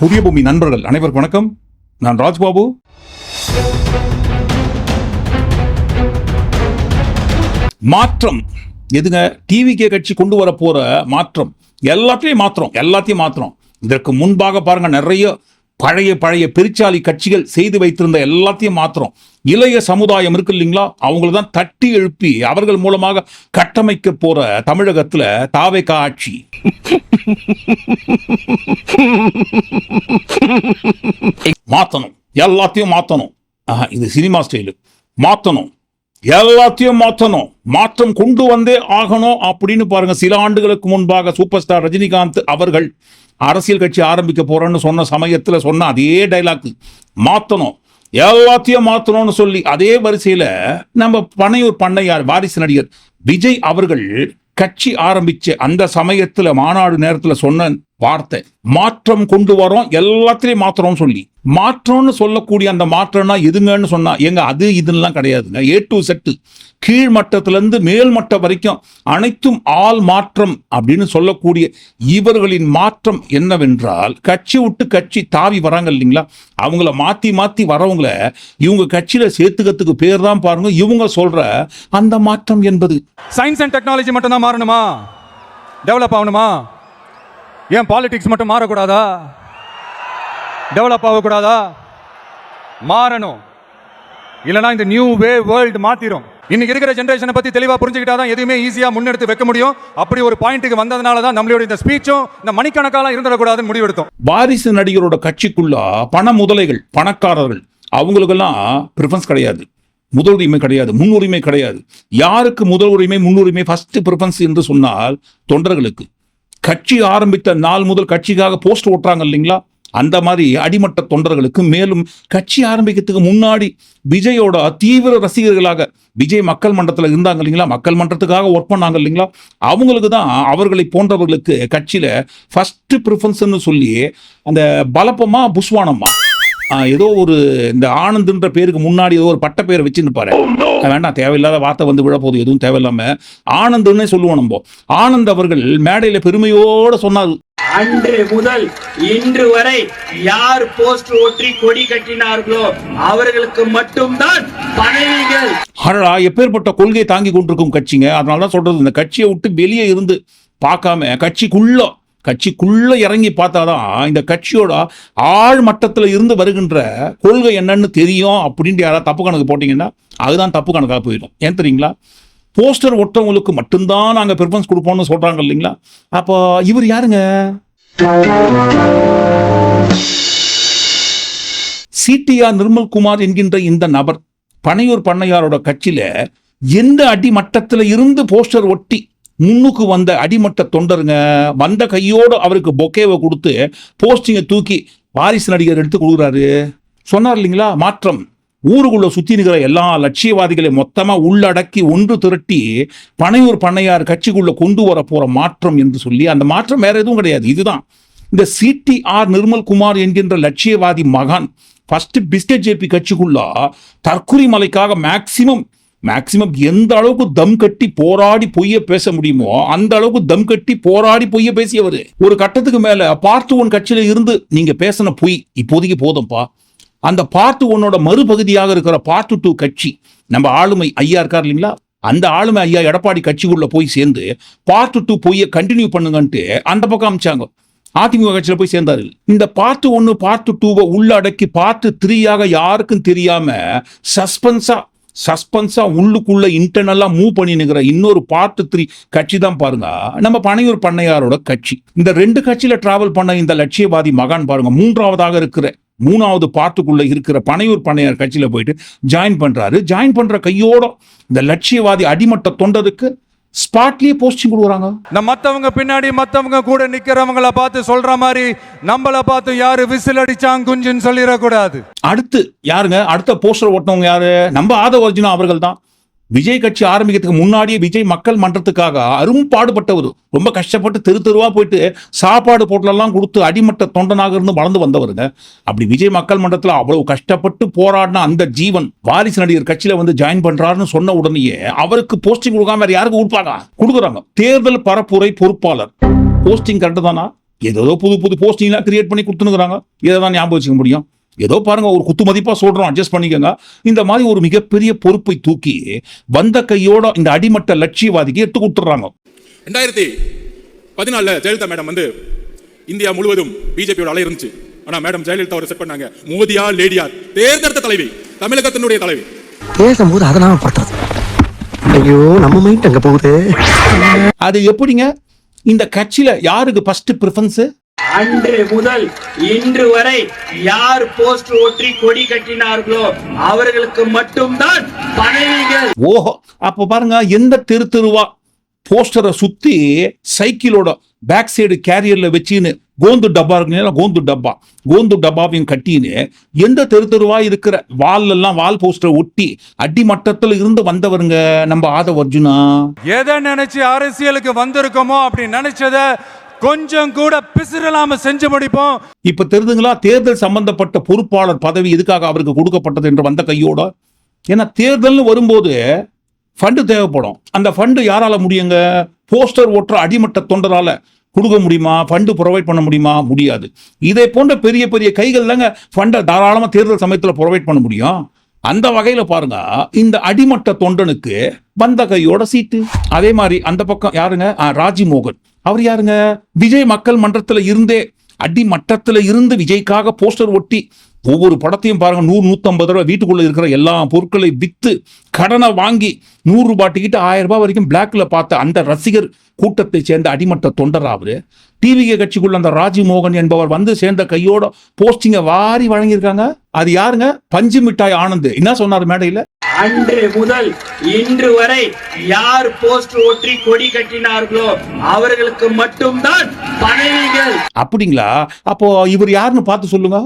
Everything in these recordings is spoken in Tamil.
புதிய பூமி நண்பர்கள் அனைவருக்கும் வணக்கம். நான் ராஜ்பாபு. மாற்றம். எதுங்க? டிவிகே கட்சி கொண்டு வர போற மாற்றம். எல்லாத்தையும் மாத்திரம் எல்லாத்தையும் மாத்திரம் இதற்கு முன்பாக பாருங்க நிறைய பழைய பழைய பெருச்சாலி கட்சிகள் செய்து வைத்திருந்த எல்லாத்தையும் மாத்திரம் இளைய சமுதாயம் இருக்கு இல்லைங்களா? அவங்கள தான் தட்டி எழுப்பி அவர்கள் மூலமாக கட்டமைக்க போற தமிழகத்துல தாவேக்கா ஆட்சி. மாத்தணும். எல்லாத்தையும் மாத்தணும். இது சினிமா ஸ்டைலு மாத்தணும். எல்லாத்தையும் மாற்றணும் மாற்றம் கொண்டு வந்தே ஆகணும் அப்படின்னு பாருங்க. சில ஆண்டுகளுக்கு முன்பாக சூப்பர் ஸ்டார் ரஜினிகாந்த் அவர்கள் அரசியல் கட்சி ஆரம்பிக்க போறேன்னு சொன்ன சமயத்தில் சொன்ன அதே டைலாக் மாற்றணும் எல்லாத்தையும் மாற்றணும்னு சொல்லி அதே வரிசையில் நம்ம பனையூர் பண்ணையார் வாரிசு நடிகர் விஜய் அவர்கள் கட்சி ஆரம்பிச்ச அந்த சமயத்துல மாநாடு நேரத்துல சொன்ன வார்த்தை மாற்றம் கொண்டு வரோம் எல்லாத்திலையும் மாத்துறோம் சொல்லி. மாற்றம்னு சொல்லக்கூடிய அந்த மாற்றம்னா எதுங்கன்னு சொன்னா எங்க அது இதுன்னெல்லாம் கிடையாதுங்க. ஏ டு செட்டு கீழ் மட்டத்துலேருந்து மேல் மட்டம் வரைக்கும் அனைத்தும் ஆள் மாற்றம் அப்படின்னு சொல்லக்கூடிய இவர்களின் மாற்றம் என்னவென்றால் கட்சி விட்டு கட்சி தாவி வராங்க இல்லைங்களா? அவங்கள மாற்றி மாற்றி வரவங்கள இவங்க கட்சியில் சேர்த்துக்கிறதுக்கு பேர் தான் பாருங்க. இவங்க சொல்ற அந்த மாற்றம் என்பது. சயின்ஸ் அண்ட் டெக்னாலஜி மட்டும் தான் மாறணுமா? டெவலப் ஆகணுமா? ஏன் பாலிடிக்ஸ் மட்டும் மாறக்கூடாதா? டெவலப் ஆகக்கூடாதா? மாறணும். இல்லைனா இந்த நியூ வே வேர்ல்டு மாத்திரும். இன்னைக்கு இருக்கிற ஜென்ரேஷனை பத்தி தெளிவா புரிஞ்சுக்கிட்டா தான் எதுவுமே ஈஸியா முன்னெடுத்து வைக்க முடியும். அப்படி ஒரு பாயிண்ட்டுக்கு வந்ததுனால தான் நம்மளோட இந்த ஸ்பீச்சும் இந்த மணிக்கணக்காலாம் இருந்துடக்கூடாதுன்னு முடிவெடுத்தோம். வாரிசு நடிகரோட கட்சிக்குள்ள பண முதலைகள் பணக்காரர்கள் அவங்களுக்கெல்லாம் ப்ரிஃபரன்ஸ் கிடையாது. முதல் உரிமை கிடையாது முன்னுரிமை கிடையாது. யாருக்கு முதல் உரிமை முன்னுரிமை ஃபர்ஸ்ட் ப்ரிஃபரன்ஸ் என்று சொன்னால் தொண்டர்களுக்கு. கட்சி ஆரம்பித்த நாள் முதல் கட்சிக்காக போஸ்ட் ஓட்டுறாங்க இல்லைங்களா? அந்த மாதிரி அடிமட்ட தொண்டர்களுக்கு மேலும் கட்சி ஆரம்பிக்கிறதுக்கு முன்னாடி விஜயோட தீவிர ரசிகர்களாக விஜய் மக்கள் மன்றத்தில் இருந்தாங்க இல்லைங்களா? மக்கள் மன்றத்துக்காக ஒர்க் பண்ணாங்க இல்லைங்களா? அவங்களுக்கு தான் அவர்களை போன்றவர்களுக்கு கட்சியில ஃபர்ஸ்ட் ப்ரிஃபரன்ஸ்னு சொல்லி அந்த பலப்பமா புஸ்வானம்மா. ஆஹ் ஏதோ ஒரு இந்த ஆனந்த்ன்ற பேருக்கு முன்னாடி ஏதோ ஒரு பட்ட பேரை வச்சுன்னு பாரு வேண்டாம் தேவையில்லாத வார்த்தை வந்து விழப்போகுது எதுவும் தேவையில்லாம. ஆனந்த்னே சொல்லுவோம் நம்ம. ஆனந்த் அவர்கள் மேடையில பெருமையோட சொன்னார். அன்று முதல் இன்று வரை யார் போஸ்ட் ஒற்றி கொடி கட்டினார்களோ அவர்களுக்கு மட்டும்தான் பதவிகள். அடடா எப்பேற்பட்ட கொள்கை தாங்கி கொண்டிருக்கும் கட்சிங்க. அதனால தான் சொல்றது இந்த கட்சியை விட்டு வெளியே இருந்து பார்க்காம கட்சிக்குள்ள கட்சிக்குள்ள இறங்கி பார்த்தாதான் இந்த கட்சியோட ஆழ் மட்டத்தில் இருந்து வருகின்ற கொள்கை என்னன்னு தெரியும் அப்படின்ட்டு யாராவது தப்பு கணக்கு போட்டீங்கன்னா அதுதான் தப்பு கணக்காக போயிடும். ஏன் தெரியுங்களா? போஸ்டர் ஒட்டவங்களுக்கு மட்டும்தான் நாங்க ப்ரிஃபரன்ஸ் கொடுப்போம்னு சொல்றாங்க இல்லைங்களா? அப்போ இவர் யாருங்க? சிடிஆர் நிர்மல்குமார் என்கின்ற இந்த நபர் பனையூர் பண்ணையாரோட கட்சியில எந்த அடிமட்டத்துல இருந்து போஸ்டர் ஒட்டி முன்னுக்கு வந்த அடிமட்ட தொண்டருங்க வந்த கையோடு அவருக்கு பொக்கேவை கொடுத்து போஸ்டிங்கை தூக்கி வாரிசு நடிகர் எடுத்து கொடுக்குறாரு. சொன்னார் இல்லைங்களா? மாற்றம். ஊருக்குள்ள சுத்தி இருக்கிற எல்லா லட்சியவாதிகளையும் மொத்தமா உள்ளடக்கி ஒன்று திரட்டி பனையூர் பண்ணையார் கட்சிக்குள்ள கொண்டு வர போற மாற்றம் என்று சொல்லி அந்த மாற்றம் வேற எதுவும் கிடையாது. இதுதான். இந்த சிடிஆர் நிர்மல்குமார் என்கின்ற லட்சியவாதி மகான் ஃபர்ஸ்ட் பிஸ்கட் ஜேபி கட்சிக்குள்ள தற்குறி மலைக்காக மேக்சிமம் மேக்சிமம் எந்த அளவுக்கு தம் கட்டி போராடி பொய்ய பேச முடியுமோ அந்த அளவுக்கு தம் கட்டி போராடி பொய்ய பேசியவர். ஒரு கட்டத்துக்கு மேல பார்த்து ஒன் கட்சியில இருந்து நீங்க பேசின பொய் இப்போதைக்கு போதும்பா. அந்த பார்ட் ஒன்னோட மறுபகுதியாக இருக்கிற பார்ட் டூ கட்சி நம்ம ஆளுமை ஐயா இருக்கார் இல்லைங்களா? அந்த ஆளுமை ஐயா எடப்பாடி கட்சிக்குள்ள போய் சேர்ந்து பார்ட் டூ போய் கண்டினியூ பண்ணுங்கன்ட்டு அந்த பக்கம் அமிச்சாங்க. அதிமுக கட்சியில் போய் சேர்ந்தாரு. இந்த பார்ட் ஒன்று பார்ட் டூவை உள்ளடக்கி பார்ட் த்ரீயாக யாருக்கும் தெரியாம சஸ்பென்ஸா சஸ்பென்ஸா உள்ளுக்குள்ள இன்டர்னலா மூவ் பண்ணி இன்னொரு பார்ட் த்ரீ கட்சி தான் பாருங்க. நம்ம பனையூர் பண்ணையாரோட கட்சி. இந்த ரெண்டு கட்சியில டிராவல் பண்ண இந்த லட்சியவாதி மகான் பாருங்க மூன்றாவதாக இருக்கிற மூணாவது பார்ட்டுக்குள்ள இருக்கிற பனையூர் பண்ணையார் கட்சியில போயிட்டு ஜாயின் பண்றாரு. ஜாயின் பண்ற கையோட இந்த லட்சியவாதி அடிமட்ட தொண்டருக்கு ஸ்பாட்லயே போஸ்டிங் கொடுக்குறாங்க. இந்த மத்தவங்க பின்னாடி மத்தவங்க கூட நிக்கிறவங்கள பார்த்து சொல்ற மாதிரி நம்மள பார்த்து யாரு விசில் அடிச்சாங்க குஞ்சுன்னு சொல்லிடக்கூடாது. அடுத்து யாருங்க? அடுத்த போஸ்டர் ஓட்டினவங்க யாரு? நம்ம ஆதவ அர்ஜுனா அவர்கள் தான் விஜய் கட்சி ஆரம்பிக்கிறதுக்கு முன்னாடியே விஜய் மக்கள் மன்றத்துக்காக அரும் பாடுபட்டவர். ரொம்ப கஷ்டப்பட்டு தெரு தெருவா போயிட்டு சாப்பாடு போட்டிலெல்லாம் கொடுத்து அடிமட்ட தொண்டனாக இருந்து வளர்ந்து வந்தவருங்க. அப்படி விஜய் மக்கள் மன்றத்தில் அவ்வளவு கஷ்டப்பட்டு போராடின அந்த ஜீவன் வாரிசு நடிகர் கட்சியில வந்து ஜாயின் பண்றாருன்னு சொன்ன உடனேயே அவருக்கு போஸ்டிங் கொடுக்காம வேற யாருக்கு கொடுப்பாங்க? கொடுக்குறாங்க. தேர்தல் பரப்புரை பொறுப்பாளர். போஸ்டிங் கரெக்டு தானா? ஏதோ புது புது போஸ்டிங்லாம் கிரியேட் பண்ணி கொடுத்துனுக்குறாங்க இதை தான் ஞாபகம் வச்சுக்க முடியும். ஏதோ பாருங்க ஒரு குத்து மதிப்பா சொல்றோம் அட்ஜஸ்ட் பண்ணிக்கோங்க. இந்த மாதிரி ஒரு மிகப்பெரிய பொறுப்பை தூக்கி வந்த கையோட இந்த அடிமட்ட லட்சியவாதிக்கு எடுத்து கொடுத்துட்றாங்க. ரெண்டாயிரத்தி பதினாலில் ஜெயலலிதா மேடம் வந்து இந்தியா முழுவதும் பிஜேபியோட அலை இருந்துச்சு. ஆனா மேடம் ஜெயலலிதா அவரை செட் பண்ணாங்க. மோதியா லேடியா தேர்ந்தெடுத்த தலைவி தமிழகத்தினுடைய தலைவி. பேசும்போது அதை நாம படுத்துறது ஐயோ நம்ம மைண்ட் அங்க போகுது? அது எப்படிங்க? இந்த கட்சியில யாருக்கு ஃபர்ஸ்ட் ப்ரிஃபரன்ஸ் அன்று முதல் இன்று வரை யார் போஸ்ட் ஒற்றி கொடி கட்டினார்களோ அவர்களுக்கு மட்டும்தான் பதவிகள். ஓஹோ அப்ப பாருங்க எந்த தெரு தெருவா போஸ்டரை சுத்தி சைக்கிளோட பேக் சைடு கேரியர்ல வச்சுன்னு கோந்து டப்பா இருக்குங்களா கோந்து டப்பா. கோந்து டப்பாவையும் கட்டின்னு எந்த தெரு தெருவா இருக்கிற வால் எல்லாம் வால் போஸ்டரை ஒட்டி அடிமட்டத்துல இருந்து வந்தவருங்க நம்ம ஆதவ அர்ஜுனா. எதை நினைச்சு அரசியலுக்கு வந்திருக்கோமோ அப்படி நினைச்சத கொஞ்சம் கூட பிசிறலாம செஞ்சு முடிப்போம். இப்ப தெரிதுங்களா? தேர்தல் சம்பந்தப்பட்ட பொறுப்பாளர் பதவி எதுக்காக அவருக்கு கொடுக்கப்பட்டது என்று வந்த கையோட? ஏன்னா தேர்தல்னு வரும்போது ஃபண்டு தேவைப்படும். அந்த ஃபண்டு யாரால முடியுங்க? போஸ்டர் ஓட்டுற அடிமட்ட தொண்டரால கொடுக்க முடியுமா? ஃபண்டு ப்ரொவைட் பண்ண முடியுமா? முடியாது. இதை போன்ற பெரிய பெரிய கைகள் தாங்க ஃபண்டை தாராளமாக தேர்தல் சமயத்தில் ப்ரொவைட் பண்ண முடியும். அந்த வகையில் பாருங்க இந்த அடிமட்ட தொண்டனுக்கு வந்த கையோட சீட்டு அதே மாதிரி அந்த பக்கம் யாருங்க? ஆ, ராஜிமோகன். அவர் யாருங்க? விஜய் மக்கள் மன்றத்தில் இருந்தே அடிமட்டத்தில் இருந்து விஜய்க்காக போஸ்டர் ஒட்டி ஒவ்வொரு படத்தையும் பாருங்க நூறு நூற்றம்பது ரூபாய் வீட்டுக்குள்ளே இருக்கிற எல்லா பொருட்களை விற்று கடனை வாங்கி நூறு ரூபாய் டிக்கெட் ஆயிரம் ரூபாய் வரைக்கும் பிளாக்ல பார்த்த அந்த ரசிகர் கூட்டத்தை சேர்ந்த அடிமட்ட தொண்டர் அவரு? டிவிகே கட்சிக்குள்ள அந்த ராஜ்மோகன் என்பவர் வந்து சேர்ந்த கையோட போஸ்டிங்கை வாரி வழங்கியிருக்காங்க. அது யாருங்க? பஞ்சு மிட்டாய் ஆனந்த். என்ன சொன்னார் மேடையில்? அன்று முதல் இன்று வரை யார் போஸ்ட் ஒற்றி கொடி கட்டினார்களோ அவர்களுக்கு மட்டும்தான் பதவிகள். அப்படிங்களா? அப்போ இவர் யாருன்னு பார்த்து சொல்லுங்க.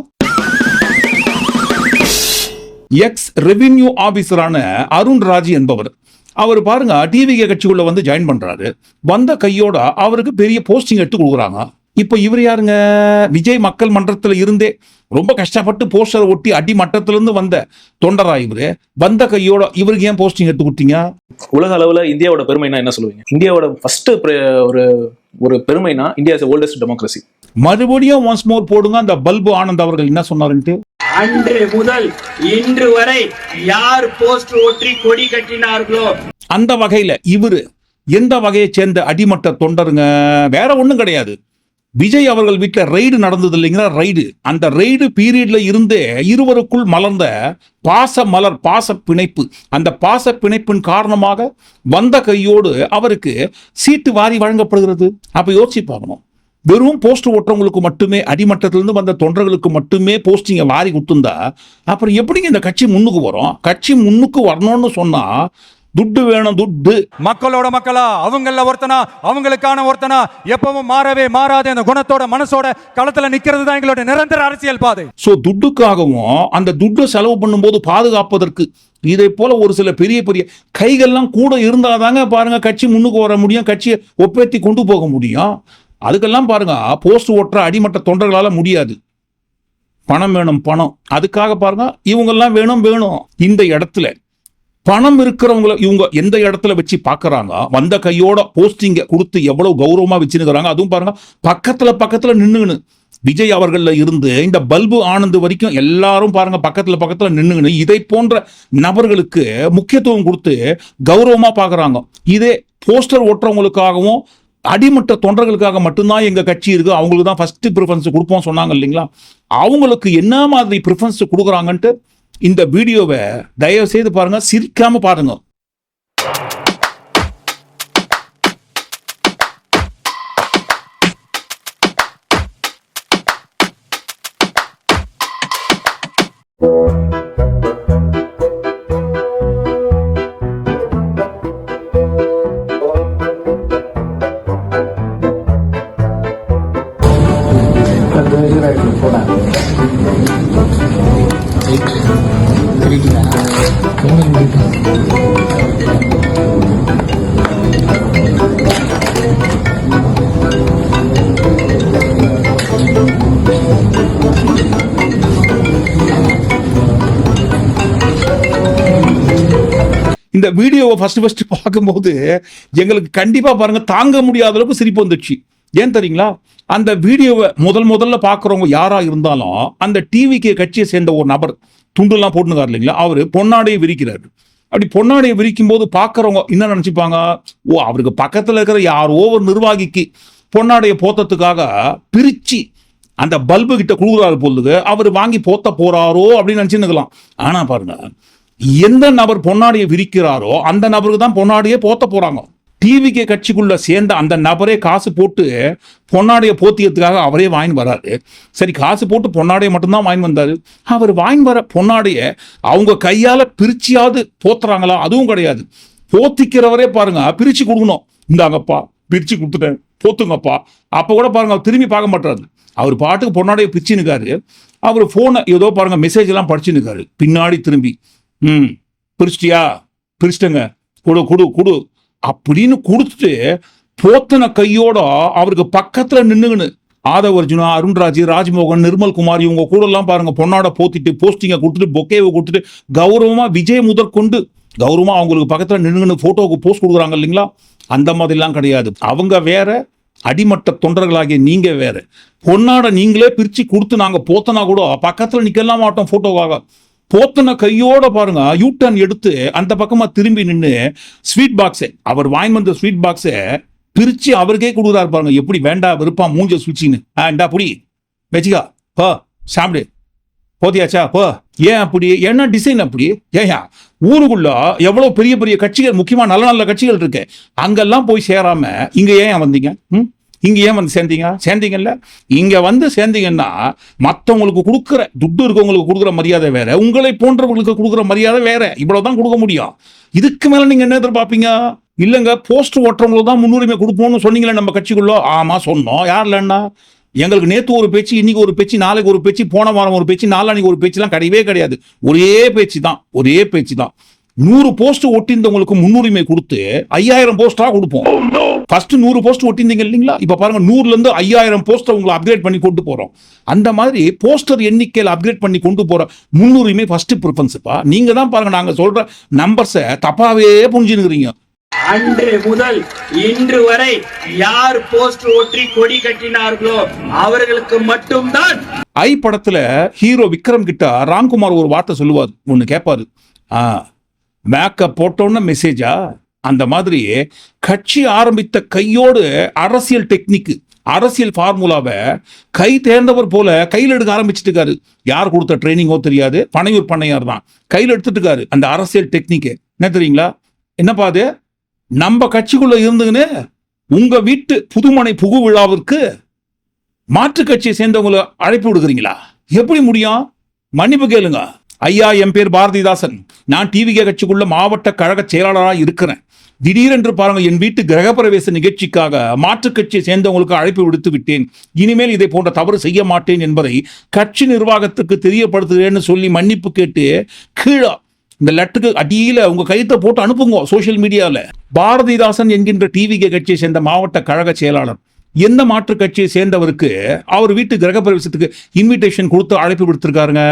எக்ஸ் ரெவின்யூ ஆபீசரான அருண் ராஜ் என்பவர். அவர் பாருங்க டிவி கட்சிக்குள்ள வந்து ஜாயின் பண்றாரு. வந்த கையோட அவருக்கு பெரிய போஸ்டிங் எடுத்து கொடுக்குறாங்க. இப்போ இவர் யாருங்க? விஜய் மக்கள் மன்றத்துல இருந்தே ரொம்ப கஷ்டப்பட்டு போஸ்டர் ஒட்டி அடி மட்டத்துல இருந்து வந்த தொண்டரா இவரு? வந்த கையோட இவருக்கு ஏன் போஸ்டிங் எடுத்து கொடுத்தீங்க? உலக அளவுல இந்தியாவோட பெருமைனா என்ன சொல்லுவீங்க? இந்தியாவோட ஃபர்ஸ்ட் ஒரு ஒரு பெருமைனா இந்தியா இஸ் ஓல்டஸ்ட் டெமோக்ரஸி மறுபடியும் ஒன்ஸ் மோர் போடுங்க அந்த பல்பு ஆனந்த் அவர்கள் என்ன சொன்னாருன்ட்டு? அன்று முதல் இன்று வரை யார் போஸ்ட் ஒற்றி கொடி கட்டினார்களோ? அந்த வகையில இவரு எந்த வகையை சேர்ந்த அடிமட்ட தொண்டருங்க? வேற ஒண்ணும் கிடையாது. விஜய் அவர்கள் வீட்டில் ரைடு நடந்தது இல்லைங்கன்னா ரைடு அந்த ரைடு பீரியட்ல இருந்தே இருவருக்குள் மலர்ந்த பாச மலர் பாச பிணைப்பு. அந்த பாச பிணைப்பின் காரணமாக வந்த கையோடு அவருக்கு சீட்டு வாரி வழங்கப்படுகிறது. அப்போ யோசிச்சு பார்க்கணும். வெறும் போஸ்ட் ஓட்டுறவங்களுக்கு மட்டுமே அடிமட்டத்திலிருந்து வந்த தொண்டர்களுக்கு மட்டுமே போஸ்டிங்கை வாரி கொடுத்துருந்தா அப்புறம் எப்படிங்க இந்த கட்சி முன்னுக்கு வரும்? கட்சி முன்னுக்கு வரணும்னு சொன்னா துட்டு வேணும் துட்டு. மக்களோட மக்களா அவங்கள ஒருத்தனா அவங்களுக்கான ஒருத்தனா எப்பவும் மாறவே மாறாத அந்த குணத்தோட மனசோட களத்துல நிக்கிறது தான் எங்களோட நிரந்தர அரசியல் பாதை. ஸோ துட்டுக்காகவும் அந்த துட்டை செலவு பண்ணும்போது பாதுகாப்பதற்கு இதை போல ஒரு சில பெரிய பெரிய கைகள்லாம் கூட இருந்தாதாங்க பாருங்க கட்சி முன்னுக்கு வர முடியும் கட்சியை ஒப்பேத்தி கொண்டு போக முடியும். அதுக்கெல்லாம் பாருங்க போஸ்ட் ஓட்டுற அடிமட்ட தொண்டர்களால முடியாது. பணம் வேணும் பணம். அதுக்காக பாருங்க இவங்கெல்லாம் வேணும் வேணும். இந்த இடத்துல பணம் இருக்கிறவங்கள இவங்க எந்த இடத்துல வச்சு பார்க்குறாங்க? வந்த கையோட போஸ்டிங்க கொடுத்து எவ்வளவு கௌரவமாக வச்சுருக்கிறாங்க அதுவும் பாருங்க பக்கத்தில் பக்கத்தில் நின்றுங்கன்னு விஜய் அவர்களில் இருந்து இந்த பல்பு ஆனந்த் வரைக்கும் எல்லாரும் பாருங்க பக்கத்தில் பக்கத்தில் நின்றுங்கன்னு இதை போன்ற நபர்களுக்கு முக்கியத்துவம் கொடுத்து கௌரவமாக பார்க்குறாங்க. இதே போஸ்டர் ஓட்டுறவங்களுக்காகவும் அடிமட்ட தொண்டர்களுக்காக மட்டும்தான் எங்கள் கட்சி இருக்குது அவங்களுக்கு தான் ஃபஸ்ட்டு ப்ரிஃபரன்ஸ் கொடுப்போம் சொன்னாங்க இல்லைங்களா? அவங்களுக்கு என்ன மாதிரி ப்ரிஃபரன்ஸ் கொடுக்குறாங்கன்ட்டு இந்த வீடியோவை தயவு செய்து பாருங்க சிரிக்காம பாருங்க. இந்த வீடியோவை ஃபர்ஸ்ட் ஃபர்ஸ்ட் பார்க்கும்போது எங்களுக்கு கண்டிப்பா பாருங்க தாங்க முடியாத அளவுக்கு சிரிப்பு வந்துச்சு ஏன் தெரியுங்களா? அந்த வீடியோவை முதல் முதல்ல பார்க்குறவங்க யாராக இருந்தாலும் அந்த டிவிக்கு கட்சியை சேர்ந்த ஒரு நபர் துண்டுலாம் போட்டுனுக்கார் இல்லைங்களா? அவர் பொன்னாடையை விரிக்கிறாரு. அப்படி பொன்னாடையை விரிக்கும் போது பார்க்குறவங்க என்ன நினச்சிப்பாங்க? ஓ அவருக்கு பக்கத்தில் இருக்கிற யாரோ ஒரு நிர்வாகிக்கு பொன்னாடையை போத்தத்துக்காக பிரிச்சு அந்த பல்பு கிட்ட கொடுக்குறாரு பொழுது அவர் வாங்கி போத்த போறாரோ அப்படின்னு நினச்சின்னுக்கலாம். ஆனா பாருங்க எந்த நபர் பொன்னாடியை விரிக்கிறாரோ அந்த நபருக்கு தான் பொன்னாடியே போத்த போறாங்க. டிவிகே கட்சிக்குள்ள சேர்ந்த அந்த நபரே காசு போட்டு பொன்னாடையை போத்தியத்துக்காக அவரே வாங்கி வராரு. சரி காசு போட்டு பொன்னாடையை மட்டும்தான் வாங்கி வந்தாரு. அவர் வாங்கி வர பொன்னாடையை அவங்க கையால பிரிச்சியாவது போத்துறாங்களா? அதுவும் கிடையாது. போத்திக்கிறவரே பாருங்க பிரிச்சு கொடுக்கணும். இந்தாங்கப்பா பிரிச்சு கொடுத்துட்டேன் போத்துங்கப்பா. அப்ப கூட பாருங்க அவர் திரும்பி பார்க்க மாட்டாரு. அவர் பாட்டுக்கு பொன்னாடையை பிரிச்சுனுக்காரு அவர் போனை ஏதோ பாருங்க மெசேஜ் எல்லாம் படிச்சுனுக்காரு பின்னாடி திரும்பி. ம் பிரிச்சிட்டியா? பிரிச்சிட்டங்க. கொடு கொடு கொடு. அப்படின்னு கொடுத்துட்டு போத்தன கையோட அவருக்கு பக்கத்துல நின்னுங்கன்னு ஆதவர்ஜுனா அருண்ராஜ் ராஜ்மோகன் நிர்மல் குமார் இவங்க கூட எல்லாம் பாருங்க. பொன்னாட போத்திட்டு போஸ்டிங்கை கொடுத்துட்டு பொக்கேவை கொடுத்துட்டு கௌரவமா விஜய் முதற்கொண்டு கௌரவமா அவங்களுக்கு பக்கத்துல நின்னுங்கன்னு போட்டோவுக்கு போஸ்ட் கொடுக்குறாங்க இல்லைங்களா? அந்த மாதிரிலாம் கிடையாது. அவங்க வேற அடிமட்ட தொண்டர்களாகிய நீங்க வேற. பொன்னாட நீங்களே பிரிச்சு கொடுத்து நாங்க போத்தனா கூட பக்கத்துல நிக்கலாம் மாட்டோம் போட்டோவாக போத்துன கையோட பாருங்க. யூ டர்ன் எடுத்து அந்த பக்கமா திரும்பி நின்று ஸ்வீட் பாக்ஸை அவர் வாங்கி வந்த ஸ்வீட் பாக்ஸை பிரிச்சு அவருக்கே கொடுக்குறாரு பாருங்க. எப்படி வேண்டா விருப்பா மூஞ்ச சுச்சின்னு ஆண்டா புடி. வச்சுக்கா போ சாப்பிடு. போதியாச்சா போ. ஏன் அப்படி? என்ன டிசைன் அப்படி? ஏயா ஊருக்குள்ள எவ்வளவு பெரிய பெரிய கட்சிகள் முக்கியமா நல்ல நல்ல கட்சிகள் இருக்கு. அங்கெல்லாம் போய் சேராம இங்க ஏன் வந்தீங்க? ம்? இங்கே ஏன் வந்து சேர்ந்தீங்க? சேர்ந்தீங்கல்ல? இங்கே வந்து சேர்ந்தீங்கன்னா மற்றவங்களுக்கு கொடுக்குற துட்டு இருக்கவங்களுக்கு கொடுக்குற மரியாதை வேற உங்களை போன்றவங்களுக்கு கொடுக்குற மரியாதை வேற. இவ்வளோதான் கொடுக்க முடியும். இதுக்கு மேலே நீங்கள் என்ன எதிர்பார்ப்பீங்க? இல்லைங்க போஸ்ட் ஓட்டுறவங்களுக்கு தான் முன்னுரிமை கொடுப்போம்னு சொன்னீங்களே நம்ம கட்சிக்குள்ளே. ஆமாம் சொன்னோம். யார் இல்லைன்னா எங்களுக்கு நேற்று ஒரு பேச்சு இன்னைக்கு ஒரு பேச்சு நாளைக்கு ஒரு பேச்சு போன வாரம் ஒரு பேச்சு நாளானிக்கு ஒரு பேச்சுலாம் கிடையவே கிடையாது. ஒரே பேச்சு தான் ஒரே பேச்சு தான். நூறு போஸ்ட் ஒட்டிந்தவங்களுக்கு முன்னுரிமை கொடுத்து ஐயாயிரம் போஸ்டாக கொடுப்போம். Oh, ஃபர்ஸ்ட் நூறு போஸ்ட் ஒட்டிந்தீங்க இல்லைங்களா? இப்ப பாருங்க நூறுல இருந்து ஐயாயிரம் போஸ்டர் உங்களை அப்கிரேட் பண்ணி கொண்டு போறோம். அந்த மாதிரி போஸ்டர் எண்ணிக்கையில் அப்கிரேட் பண்ணி கொண்டு போற முன்னுரிமை ஃபர்ஸ்ட் ப்ரிஃபரன்ஸ்ப்பா நீங்க தான் பாருங்க நாங்க சொல்ற நம்பர்ஸை தப்பாவே புரிஞ்சுனுக்கிறீங்க அன்று முதல் இன்று வரை யார் போஸ்ட் ஒற்றி கொடி கட்டினார்களோ அவர்களுக்கு மட்டும்தான். ஐ படத்துல ஹீரோ விக்ரம் கிட்ட ராம்குமார் ஒரு வார்த்தை சொல்லுவார் ஒன்னு கேட்பாரு மேக்கப் போட்டோன்னு மெசேஜா அந்த மாதிரி கட்சி ஆரம்பித்த கையோடு அரசியல் டெக்னிக்கு அரசியல் ஃபார்முலாவை கை தேர்ந்தவர் போல கையில் எடுக்க ஆரம்பிச்சிட்டு இருக்காரு யார் கொடுத்த ட்ரைனிங்கோ தெரியாது. பனையூர் பண்ணையார் தான். கையில் எடுத்துட்டு இருக்காரு அந்த அரசியல் டெக்னிக்கு என்ன தெரியுங்களா? என்னப்பா அது? நம்ம கட்சிக்குள்ள இருந்துங்கன்னு உங்க வீட்டு புதுமனை புகு விழாவிற்கு மாற்றுக் கட்சியை சேர்ந்தவங்களை அழைப்பு விடுக்கிறீங்களா? எப்படி முடியும்? மன்னிப்பு கேளுங்க. ஐயா என் பேர் பாரதிதாசன். நான் டிவிகே கட்சிக்குள்ள மாவட்ட கழக செயலாளராக இருக்கிறேன். திடீரென்று பாருங்க என் வீட்டு கிரகப்பிரவேச நிகழ்ச்சிக்காக மாற்றுக் கட்சியை சேர்ந்தவங்களுக்கு அழைப்பு விடுத்து விட்டேன். இனிமேல் இதை போன்ற தவறு செய்ய மாட்டேன் என்பதை கட்சி நிர்வாகத்துக்கு தெரியப்படுத்துகிறேன்னு சொல்லி மன்னிப்பு கேட்டு கீழே இந்த லெட்டருக்கு அடியில் உங்க கைத்தை போட்டு அனுப்புங்க சோஷியல் மீடியாவில் பாரதிதாசன் என்கின்ற டிவிகே கட்சியை சேர்ந்த மாவட்ட கழக செயலாளர். எந்த மாற்று கட்சியை சேர்ந்தவருக்கு அவர் வீட்டு கிரகப்பிரவேசத்துக்கு இன்விடேஷன் கொடுத்து அழைப்பு விடுத்திருக்காருங்க?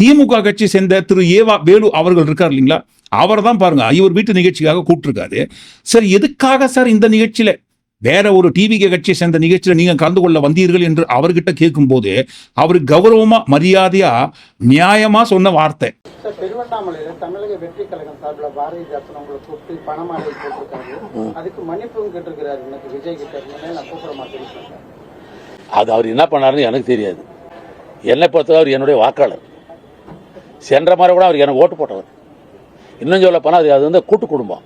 திமுக கட்சியை சேர்ந்த திரு ஏவா வேலு அவர்கள் இருக்கார் இல்லைங்களா? அவர் தான் பாருங்க இவர் வீட்டு நிகழ்ச்சிக்காக கூப்பிட்டுருக்காரு. சார் எதுக்காக சார் இந்த நிகழ்ச்சியில வேற ஒரு டிவிகே கட்சியை சேர்ந்த நிகழ்ச்சியில நீங்க கலந்து கொள்ள வந்தீர்கள் என்று அவர்கிட்ட கேட்கும்போது அவர் கௌரவமா மரியாதையா நியாயமா சொன்ன வார்த்தை. திருவண்ணாமலையில் தமிழக வெற்றி கழகம் சார்பில் பாரதிதாசன் உங்களை கூப்பிட்டு பணமாலை போட்டிருக்காரு. அதுக்கு மன்னிப்பும் கேட்டிருக்கிறாரு எனக்கு விஜய் கிட்ட. நான் கூப்பிட அது அவர் என்ன பண்ணாருன்னு எனக்கு தெரியாது. என்னை பொறுத்தவரை அவர் என்னுடைய வாக்காளர். சென்ற முறை கூட அவர் எனக்கு ஓட்டு போட்டவர். இன்னும் சொல்ல போனால் அது அது வந்து கூட்டு குடும்பம்.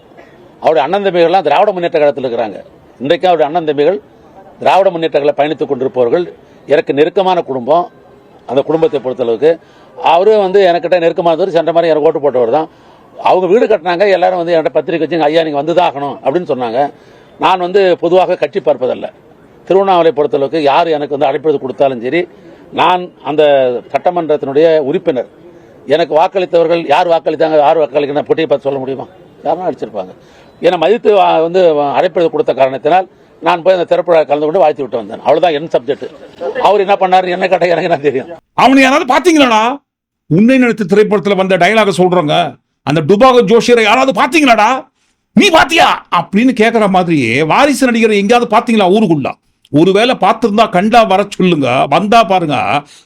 அவருடைய அண்ணன் தம்பிகள்லாம் திராவிட முன்னேற்ற கழகத்தில் இருக்கிறாங்க. இன்றைக்கும் அவருடைய அண்ணன் தம்பிகள் திராவிட முன்னேற்றங்களை பயணித்துக் கொண்டிருப்பவர்கள் எனக்கு நெருக்கமான குடும்பம் அந்த குடும்பத்தை பொறுத்தளவுக்கு. அவரும் வந்து எனக்கிட்ட நெருக்கமானவர் சென்ற மாதிரி எனக்கு ஓட்டு போட்டவர் தான். அவங்க வீடு கட்டினாங்க எல்லாரும் வந்து என்கிட்ட பத்திரிக்கை வச்சு ஐயா நீங்கள் வந்து தான் ஆகணும் அப்படின்னு சொன்னாங்க. நான் வந்து பொதுவாக கட்சி பார்ப்பதல்ல. திருவண்ணாமலை பொறுத்தளவுக்கு யார் எனக்கு வந்து அழைப்பது கொடுத்தாலும் சரி நான் அந்த சட்டமன்றத்தினுடைய உறுப்பினர். எனக்கு வாக்களித்தவர்கள் யார் வாக்களித்தாங்க யார் வாக்களிக்கணும் போட்டியை பார்த்து சொல்ல முடியுமா? யாரும் அடிச்சிருப்பாங்க. என்னை மதித்து வந்து அழைப்பது கொடுத்த காரணத்தினால் நான் போய் அந்த திறப்புழா கலந்து கொண்டு வாழ்த்து விட்டு வந்தேன். அவ்வளவுதான் என் சப்ஜெக்ட் அவர் என்ன பண்ணாரு? என்ன கேட்ட எனக்கு நான் தெரியும். அவனை யாராவது பாத்தீங்களாடா உன்னை நினைத்து திரைப்படத்துல வந்த டயலாக சொல்றாங்க அந்த டுபாக ஜோஷியரை யாராவது பாத்தீங்களாடா நீ பாத்தியா? அப்படின்னு கேட்குற மாதிரியே வாரிசு நடிகரை எங்கேயாவது பார்த்தீங்களா ஊருக்குள்ள? ஒருவேளை பார்த்துருந்தா கண்டா வர சொல்லுங்க வந்தா பாருங்க.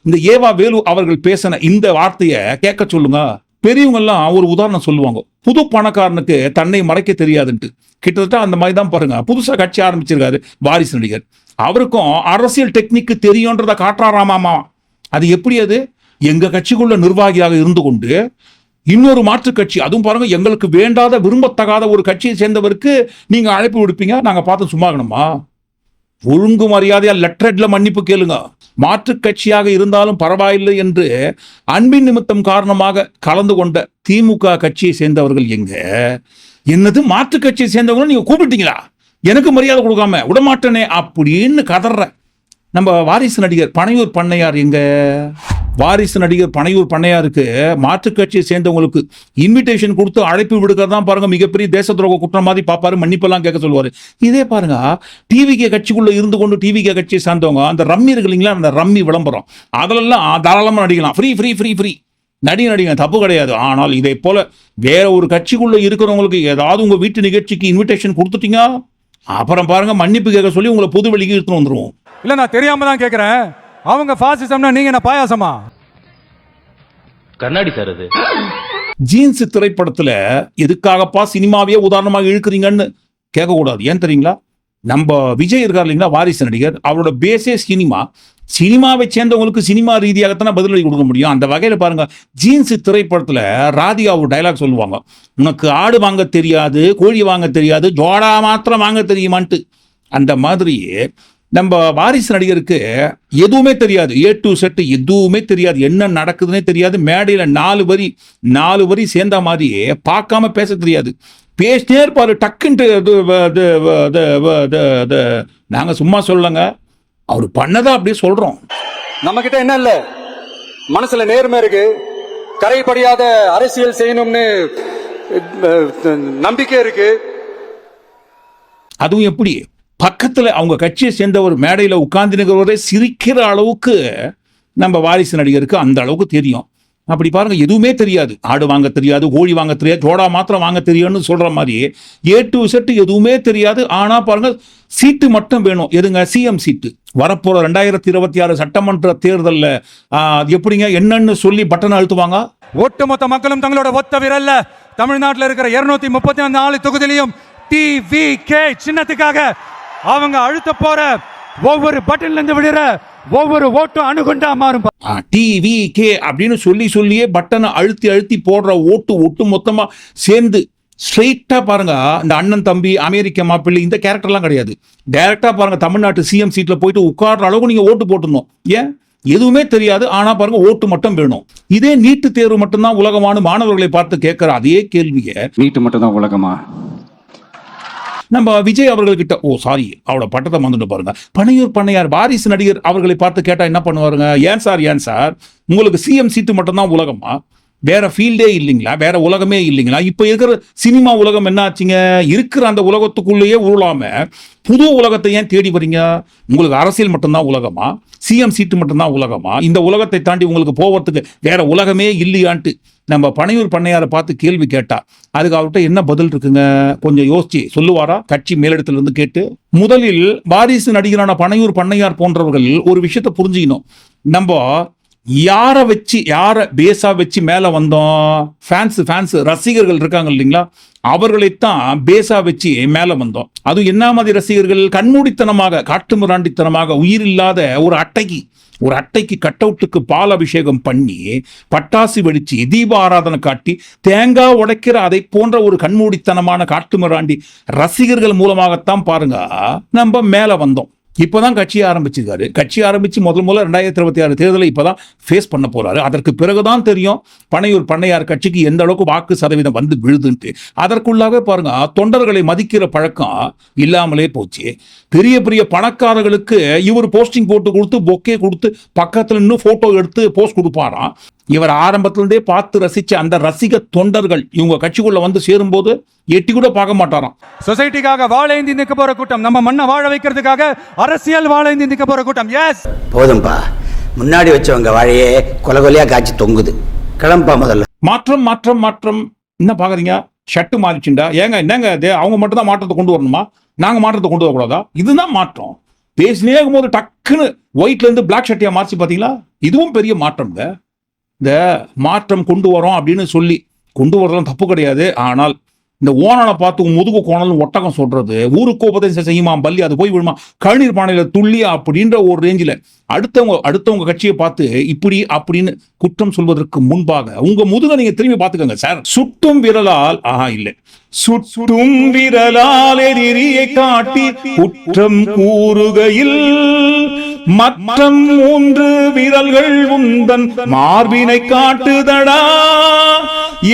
இந்த ஏவா வேலு அவர்கள் பேசின இந்த வார்த்தையை கேட்க சொல்லுங்க. பெரியவங்கெல்லாம் ஒரு உதாரணம் சொல்லுவாங்க. புது பணக்காரனுக்கு தன்னை மறைக்க தெரியாதுன்ட்டு. கிட்டத்தட்ட அந்த மாதிரி தான் பாருங்க. புதுசாக கட்சி ஆரம்பிச்சிருக்காரு வாரிசு நடிகர். அவருக்கும் அரசியல் டெக்னிக்கு தெரியுன்றதை காட்டுறாராமாமா. அது எப்படி அது? எங்க கட்சிக்குள்ள நிர்வாகியாக இருந்து கொண்டு இன்னொரு மாற்றுக் கட்சி. அதுவும் பாருங்க எங்களுக்கு வேண்டாத விரும்பத்தகாத ஒரு கட்சியை சேர்ந்தவருக்கு நீங்க அழைப்பு விடுப்பீங்க. நாங்க பார்த்து சும்மா ஒழுங்கு மரியாதையா லெட்டரெட்ல மன்னிப்பு கேளுங்க. மாற்றுக் கட்சியாக இருந்தாலும் பரவாயில்லை என்று அன்பின் நிமித்தம் காரணமாக கலந்து கொண்ட திமுக கட்சியை சேர்ந்தவர்கள் எங்க? என்னது மாற்று கட்சியை சேர்ந்தவங்க நீங்க கூப்பிட்டீங்களா? எனக்கு மரியாதை கொடுக்காம விடமாட்டேனே அப்படின்னு கதற. நம்ம வாரிசு நடிகர் பனையூர் பண்ணையார் எங்க? வாரிசு நடிகர் பனையூர் பண்ணையாருக்கு மாற்றுக் கட்சியை சேர்ந்தவங்களுக்கு இன்விடேஷன் கொடுத்து அழைப்பு விடுக்கிறது தான் பாருங்க மிகப்பெரிய தேச துரோக குற்றம் மாதிரி பார்ப்பாரு மன்னிப்பெல்லாம் கேட்க சொல்லுவாரு. இதே பாருங்க டிவிகே கட்சிக்குள்ள இருந்து கொண்டு டிவிகே கட்சியை சேர்ந்தவங்க அந்த ரம்மி இருக்கு இல்லைங்களா அந்த ரம்மி விளம்பரம் அதிலெல்லாம் தாராளமாக நடிக்கலாம். ஃப்ரீ ஃப்ரீ ஃப்ரீ ஃப்ரீ நடிகை நடிகை தப்பு கிடையாது. ஆனால் இதை போல வேற ஒரு கட்சிக்குள்ள இருக்கிறவங்களுக்கு ஏதாவது உங்க வீட்டு நிகழ்ச்சிக்கு இன்விடேஷன் கொடுத்துட்டீங்க அப்புறம் பாருங்க மன்னிப்பு கேட்க சொல்லி உங்களை பொது வெளிக்கு எடுத்துன்னு வந்துருவோம். இல்ல நான் தெரியாம தான் கேட்குறேன் அவங்க பாசிசம்னா நீங்க என்ன பாயாசமா? கண்ணாடி சார் அது. ஜீன்ஸ் திரைப்படத்துல எதுக்காகப்பா சினிமாவையே உதாரணமாக இழுக்கிறீங்கன்னு கேட்கக்கூடாது. ஏன் தெரியுங்களா? நம்ம விஜய் இருக்கார் இல்லைங்களா வாரிசு நடிகர். அவரோட பேஸே சினிமா. சினிமாவை சேர்ந்தவங்களுக்கு சினிமா ரீதியாகத்தானே பதிலடி கொடுக்க முடியும்? அந்த வகையில் பாருங்க ஜீன்ஸ் திரைப்படத்துல ராதிகா ஒரு டைலாக் சொல்லுவாங்க. உனக்கு ஆடு வாங்க தெரியாது கோழி வாங்க தெரியாது ஜோடா மாத்திரம் வாங்க தெரியுமான்ட்டு. அந்த மாதிரி நம்ம வாரிசு நடிகருக்கு எதுவுமே தெரியாது. ஏ டு செட் எதுவுமே தெரியாது. என்ன நடக்குதுன்னே தெரியாது. மேடையில் நாலு வரி நாலு வரி சேர்ந்த மாதிரியே பார்க்காம பேச தெரியாது. பேசினே இருப்பாரு. டக்குன்ட்டு இது, வ, இது, வ, இது, வ, இது, இது. நாங்க சும்மா சொல்லலைங்க. அவர் பண்ணதா அப்படியே சொல்றோம். நம்ம கிட்ட என்ன இல்ல? மனசுல நேர்மை இருக்கு. கரைபடியாத அரசியல் செய்யணும்னு நம்பிக்கை இருக்கு. அதுவும் எப்படி? பக்கத்தில் அவங்க கட்சியை சேர்ந்த ஒரு மேடையில் உட்கார்ந்து சிரிக்கிற அளவுக்கு நம்ம வாரிசு நடிகருக்கு அந்த அளவுக்கு தெரியும். அப்படி பாருங்கள் எதுவுமே தெரியாது. ஆடு வாங்க தெரியாது கோழி வாங்க தெரியாது ஜோடா மாத்திரம் வாங்க தெரியும்னு சொல்கிற மாதிரி ஏ டு செட் எதுவுமே தெரியாது. ஆனால் பாருங்கள் சீட்டு மட்டும் வேணும். எதுங்க? சிஎம் சீட்டு வரப்போகிற ரெண்டாயிரத்தி இருபத்தி ஆறு சட்டமன்ற தேர்தலில் அது எப்படிங்க? என்னன்னு சொல்லி பட்டன் அழுத்துவாங்க? ஒட்டுமொத்த மக்களும் தங்களோட ஒத்த விரல்ல தமிழ்நாட்டில் இருக்கிற இருநூத்தி முப்பத்தி நாலு தொகுதியிலையும் டிவி கே சின்னத்துக்காக அவங்க அழுத்த போற ஒவ்வொரு பட்டன்ல இருந்து விடுற ஒவ்வொரு ஓட்டும் அணுகுண்டா மாறும். டிவி கே அப்படின்னு சொல்லி சொல்லியே பட்டனை அழுத்தி அழுத்தி போடுற ஓட்டு ஒட்டு மொத்தமா சேர்ந்து ஸ்ட்ரெயிட்டா பாருங்க இந்த அண்ணன் தம்பி அமெரிக்க மாப்பிள்ளை இந்த கேரக்டர்லாம் கிடையாது. டைரக்டா பாருங்க தமிழ்நாட்டு சிஎம் சீட்ல போயிட்டு உட்கார்ற அளவுக்கு நீங்க ஓட்டு போட்டுருந்தோம் ஏன்? எதுவுமே தெரியாது ஆனா பாருங்க ஓட்டு மட்டும் வேணும். இதே நீட்டு தேர்வு மட்டும்தான் உலகமான மாணவர்களை பார்த்து கேட்கிற அதே கேள்வியை நீட்டு மட்டும் தான் உலகமா? நம்ம விஜய் அவர்கள்கிட்ட ஓ சாரி அவரோட பட்டத்தை வந்துட்டு பாருங்க. பனையூர் பண்ணையார் வாரிசு நடிகர் அவர்களை பார்த்து கேட்டால் என்ன பண்ணுவாருங்க? ஏன் சார் ஏன் சார்? உங்களுக்கு சிஎம் சீட்டு மட்டும்தான் உலகமா? வேற ஃபீல்டே இல்லைங்களா? வேற உலகமே இல்லைங்களா? இப்போ இருக்கிற சினிமா உலகம் என்ன ஆச்சுங்க இருக்கிற அந்த உலகத்துக்குள்ளேயே உருளாம புது உலகத்தை ஏன் தேடி வரீங்க உங்களுக்கு அரசியல் மட்டும்தான் உலகமா? சிஎம் சீட்டு மட்டும்தான் உலகமா? இந்த உலகத்தை தாண்டி உங்களுக்கு போவதுக்கு வேற உலகமே இல்லையான்ட்டு நம்ம பனையூர் பண்ணையாரை பார்த்து கேள்வி கேட்டா அதுக்கு அவர்கிட்ட என்ன பதில் இருக்குங்க? கொஞ்சம் யோசிச்சு சொல்லுவாரா? கட்சி மேலிடத்துல இருந்து கேட்டு முதலில் வாரிசு நடிகரான பனையூர் பண்ணையார் போன்றவர்கள் ஒரு விஷயத்தை புரிஞ்சுக்கணும். நம்ம யாரை வச்சு யாரை பேஸா வச்சு மேலே வந்தோம்? ஃபேன்ஸ் ஃபேன்ஸ் ரசிகர்கள் இருக்காங்க இல்லைங்களா? அவர்களைத்தான் பேஸா வச்சு மேலே வந்தோம். அதுவும் என்ன மாதிரி ரசிகர்கள்? கண்மூடித்தனமாக காட்டுமிராண்டித்தனமாக உயிரில்லாத ஒரு அட்டைக்கு ஒரு அட்டைக்கு கட் அவுட்டுக்கு பால் அபிஷேகம் பண்ணி பட்டாசு வெடிச்சு தீப ஆராதனை காட்டி தேங்காய் உடைக்கிற அதை போன்ற ஒரு கண்மூடித்தனமான காட்டுமிராண்டி ரசிகர்கள் மூலமாகத்தான் பாருங்க நம்ம மேலே வந்தோம். இப்போ தான் கட்சி ஆரம்பிச்சிருக்காரு. கட்சி ஆரம்பித்து முதல் முதல்ல ரெண்டாயிரத்தி இருபத்தி ஆறு தேர்தலை இப்போதான் ஃபேஸ் பண்ண போகிறாரு அதற்கு பிறகு தான் தெரியும் பனையூர் பண்ணையார் கட்சிக்கு எந்த அளவுக்கு வாக்கு சதவீதம் வந்து விழுதுன்ட்டு. அதற்குள்ளாகவே பாருங்க தொண்டர்களை மதிக்கிற பழக்கம் இல்லாமலே போச்சு. பெரிய பெரிய பணக்காரர்களுக்கு இவர் போஸ்டிங் போட்டு கொடுத்து பொக்கே கொடுத்து பக்கத்தில் நின்று ஃபோட்டோ எடுத்து போஸ்ட் கொடுப்பாராம். இவர் ஆரம்பத்துல இருந்தே பார்த்து ரசிச்ச அந்த ரசிக தொண்டர்கள் இவங்க கட்சிக்குள்ள வந்து சேரும்போது எட்டி கூட பார்க்க மாட்டாராம். சொசைட்டிக்காக வாழேந்தி நிக்க போற கூட்டம் நம்ம மண்ணை வாழ வைக்கிறதுக்காக அரசியல் வாழேந்தி நிக்க போற கூட்டம். எஸ் போதும்பா. முன்னாடி வச்சவங்க வாழையே கொலை கொலையா காய்ச்சி தொங்குது. கிளம்பா முதல்ல. மாற்றம் மாற்றம் மாற்றம். என்ன பாக்குறீங்க ஷர்ட் மாறிச்சுண்டா. ஏங்க என்னங்க இது? அவங்க மட்டும் தான் மாற்றத்தை கொண்டு வரணுமா? நாங்க மாற்றத்தை கொண்டு வரக்கூடாதா? இதுதான் மாற்றம். பேசினே இருக்கும்போது டக்குன்னு ஒயிட்ல இருந்து பிளாக் ஷர்ட்டியா மாற்றி பார்த்தீங்களா இதுவும் பெரிய மாற்றம்ங்க. இந்த மாற்றம் கொண்டு வரோம் அப்படின்னு சொல்லி கொண்டு வரலாம் தப்பு கிடையாது. ஆனால் இந்த ஓனனை பார்த்து முதுகு கோணல் ஒட்டகம் சொல்றது ஊருக்கு உபதேசம் செய்யுமா பள்ளி அது போய் விடுமா கழுநீர் பானையில துள்ளியா அப்படின்ற ஒரு ரேஞ்சில் அடுத்தவங்க அடுத்தவங்க கட்சியை பார்த்து இப்படி அப்படின்னு குற்றம் சொல்வதற்கு முன்பாக உங்க முதுக நீங்க திரும்பி பார்த்துக்கோங்க சார் சுட்டும் விரலால் ஆஹா இல்லை. சுட்டும் விரலால் எதிரியை காட்டி குற்றம் கூறுகையில் மற்றம் மூன்று விரல்கள் உந்தன் மார்பினை காட்டுதடா.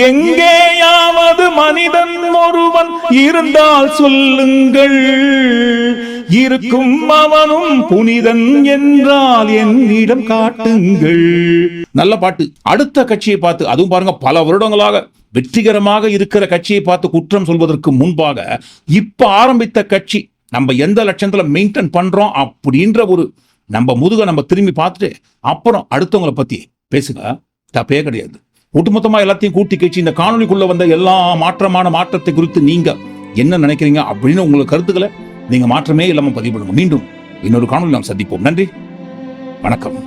எங்கேயாவது மனிதன் ஒருவன் இருந்தால் சொல்லுங்கள். இருக்கும் அவனும் புனிதன் என்றால் என்னிடம் காட்டுங்கள். நல்ல பாட்டு. அடுத்த கட்சியை பார்த்து அதுவும் பாருங்க பல வருடங்களாக வெற்றிகரமாக இருக்கிற கட்சியை பார்த்து குற்றம் சொல்வதற்கு முன்பாக இப்ப ஆரம்பித்த கட்சி நம்ம எந்த லட்சத்துல மெயின்டைன் பண்றோம் அப்படின்ற ஒரு நம்ம முதுக நம்ம திரும்பி பார்த்துட்டு அப்புறம் அடுத்தவங்களை பத்தி பேசுங்க. தப்பே கிடையாது. ஒட்டுமொத்தமா எல்லாத்தையும் கூட்டி கழிச்சு இந்த காணொலிக்குள்ள வந்த எல்லா மாற்றமான மாற்றத்தை குறித்து நீங்க என்ன நினைக்கிறீங்க அப்படின்னு உங்களுக்கு கருத்துக்களை நீங்க மாற்றமே இல்லாம பதிவு பண்ணுங்க மீண்டும் இன்னொரு காணொலி நாம் சந்திப்போம். நன்றி. வணக்கம்.